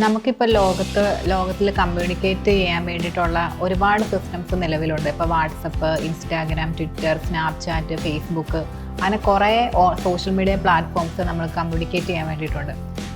നമുക്കിപ്പോൾ ലോകത്ത് ലോകത്തിൽ കമ്മ്യൂണിക്കേറ്റ് ചെയ്യാൻ വേണ്ടിയിട്ടുള്ള ഒരുപാട് സിസ്റ്റംസ് നിലവിലുണ്ട്. ഇപ്പോൾ WhatsApp Instagram Twitter Snapchat Facebook അങ്ങനെ കുറേ സോഷ്യൽ മീഡിയ പ്ലാറ്റ്ഫോംസ് നമ്മൾ കമ്മ്യൂണിക്കേറ്റ് ചെയ്യാൻ വേണ്ടിയിട്ടുണ്ട്.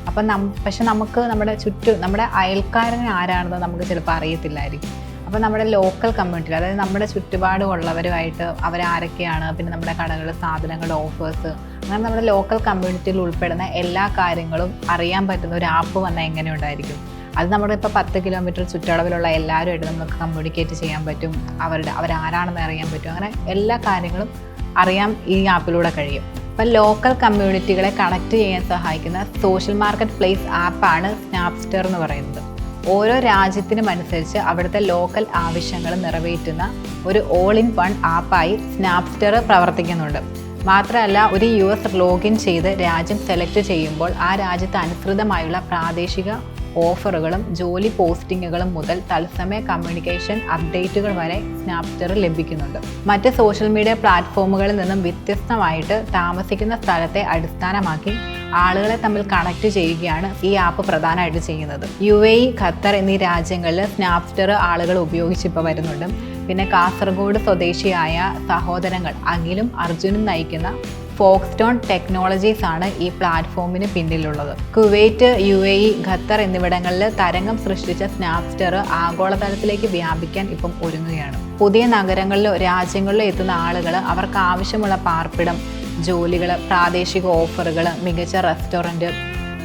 അപ്പം നം പക്ഷെ നമുക്ക് നമ്മുടെ ചുറ്റും നമ്മുടെ അയൽക്കാരനെ ആരാണെന്ന് നമുക്ക് ചിലപ്പോൾ അറിയത്തില്ലായിരിക്കും. അപ്പോൾ നമ്മുടെ ലോക്കൽ കമ്മ്യൂണിറ്റി അതായത് നമ്മുടെ ചുറ്റുപാടുമുള്ളവരുമായിട്ട് അവരാരൊക്കെയാണ്? പിന്നെ നമ്മുടെ കടകൾ സാധനങ്ങളുടെ ഓഫേഴ്സ് അങ്ങനെ നമ്മുടെ ലോക്കൽ കമ്മ്യൂണിറ്റിയിൽ ഉൾപ്പെടുന്ന എല്ലാ കാര്യങ്ങളും അറിയാൻ പറ്റുന്ന ഒരു ആപ്പ് വന്നാൽ എങ്ങനെ ഉണ്ടായിരിക്കും? അത് നമ്മുടെ ഇപ്പോൾ പത്ത് കിലോമീറ്റർ ചുറ്റളവിലുള്ള എല്ലാവരുമായിട്ട് നമുക്ക് കമ്മ്യൂണിക്കേറ്റ് ചെയ്യാൻ പറ്റും. അവരുടെ അവരാരാണെന്ന് അറിയാൻ പറ്റും. അങ്ങനെ എല്ലാ കാര്യങ്ങളും അറിയാൻ ഈ ആപ്പിലൂടെ കഴിയും. അപ്പം ലോക്കൽ കമ്മ്യൂണിറ്റികളെ കണക്ട് ചെയ്യാൻ സഹായിക്കുന്ന സോഷ്യൽ മാർക്കറ്റ് പ്ലേസ് ആപ്പാണ് സ്നാപ്സ്റ്റർ എന്ന് പറയുന്നത്. ഓരോ രാജ്യത്തിനും അനുസരിച്ച് അവിടുത്തെ ലോക്കൽ ആവശ്യങ്ങൾ നിറവേറ്റുന്ന ഒരു ഓൾ ഇൻ വൺ ആപ്പായി സ്നാപ്സ്റ്റർ പ്രവർത്തിക്കുന്നുണ്ട്. മാത്രമല്ല ഒരു യു എസ് ലോഗിൻ ചെയ്ത് രാജ്യം സെലക്ട് ചെയ്യുമ്പോൾ ആ രാജ്യത്ത് അനുസൃതമായുള്ള പ്രാദേശിക ഓഫറുകളും ജോലി പോസ്റ്റിങ്ങുകളും മുതൽ തത്സമയ കമ്മ്യൂണിക്കേഷൻ അപ്ഡേറ്റുകൾ വരെ സ്നാപ്സ്റ്റർ ലഭിക്കുന്നുണ്ട്. മറ്റ് സോഷ്യൽ മീഡിയ പ്ലാറ്റ്ഫോമുകളിൽ നിന്നും വ്യത്യസ്തമായിട്ട് താമസിക്കുന്ന സ്ഥലത്തെ അടിസ്ഥാനമാക്കി ആളുകളെ തമ്മിൽ കണക്ട് ചെയ്യുകയാണ് ഈ ആപ്പ് പ്രധാനമായിട്ട് ചെയ്യുന്നത്. യു എ ഖത്തർ എന്നീ രാജ്യങ്ങളിൽ സ്നാപ്സ്റ്റർ ആളുകൾ ഉപയോഗിച്ചിപ്പോൾ വരുന്നുണ്ട്. പിന്നെ കാസർഗോഡ് സ്വദേശിയായ സഹോദരങ്ങൾ അഖിലും അർജുനും നയിക്കുന്ന ഫോക്സ്റ്റോൺ ടെക്നോളജീസ് ആണ് ഈ പ്ലാറ്റ്ഫോമിന് പിന്നിലുള്ളത്. Kuwait U A E Qatar എന്നിവിടങ്ങളിൽ തരംഗം സൃഷ്ടിച്ച സ്നാപ്സ്റ്റർ ആഗോളതലത്തിലേക്ക് വ്യാപിക്കാൻ ഇപ്പം ഒരുങ്ങുകയാണ്. പുതിയ നഗരങ്ങളിലോ രാജ്യങ്ങളിലോ എത്തുന്ന ആളുകൾ അവർക്ക് ആവശ്യമുള്ള പാർപ്പിടം ജോലികൾ പ്രാദേശിക ഓഫറുകൾ മികച്ച റെസ്റ്റോറന്റ്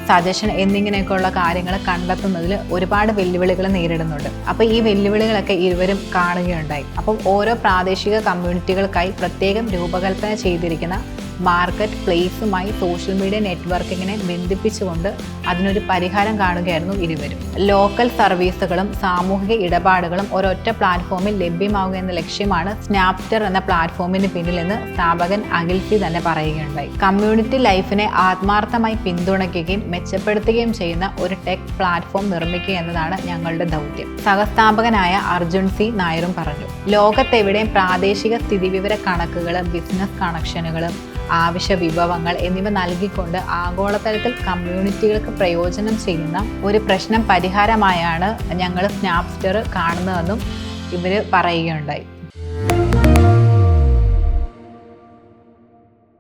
സജഷൻ എന്നിങ്ങനെയൊക്കെയുള്ള കാര്യങ്ങൾ കണ്ടെത്തുന്നതിൽ ഒരുപാട് വെല്ലുവിളികൾ നേരിടുന്നുണ്ട്. അപ്പോൾ ഈ വെല്ലുവിളികളൊക്കെ ഇരുവരും കാണുകയുണ്ടായി. അപ്പം ഓരോ പ്രാദേശിക കമ്മ്യൂണിറ്റികൾക്കായി പ്രത്യേകം രൂപകൽപ്പന ചെയ്തിരിക്കുന്ന മാർക്കറ്റ് പ്ലേസുമായി സോഷ്യൽ മീഡിയ നെറ്റ്വർക്കിങ്ങിനെ ബന്ധിപ്പിച്ചുകൊണ്ട് അതിനൊരു പരിഹാരം കാണുകയായിരുന്നു ഇരുവരും. ലോക്കൽ സർവീസുകളും സാമൂഹിക ഇടപാടുകളും ഒരൊറ്റ പ്ലാറ്റ്ഫോമിൽ ലഭ്യമാവുക എന്ന ലക്ഷ്യമാണ് സ്നാപ്റ്റർ എന്ന പ്ലാറ്റ്ഫോമിന് പിന്നിലെന്ന് സ്ഥാപകൻ അഖിൽസി തന്നെ പറയുകയുണ്ടായി. കമ്മ്യൂണിറ്റി ലൈഫിനെ ആത്മാർത്ഥമായി പിന്തുണയ്ക്കുകയും മെച്ചപ്പെടുത്തുകയും ചെയ്യുന്ന ഒരു ടെക് പ്ലാറ്റ്ഫോം നിർമ്മിക്കുക എന്നതാണ് ഞങ്ങളുടെ ദൗത്യം. സഹസ്ഥാപകനായ അർജുൻ സി നായരും പറഞ്ഞു. ലോകത്തെവിടെയും പ്രാദേശിക സ്ഥിതിവിവര കണക്കുകൾ ബിസിനസ് കണക്ഷനുകൾ ആവശ്യ വിഭവങ്ങൾ എന്നിവ നൽകിക്കൊണ്ട് ആഗോളതലത്തിൽ കമ്മ്യൂണിറ്റികൾക്ക് പ്രയോജനം ചെയ്യുന്ന ഒരു പ്രശ്നം പരിഹാരമായാണ് ഞങ്ങൾ സ്നാപ്സ്റ്റർ കാണുന്നതെന്നും ഇവർ പറയുകയുണ്ടായി.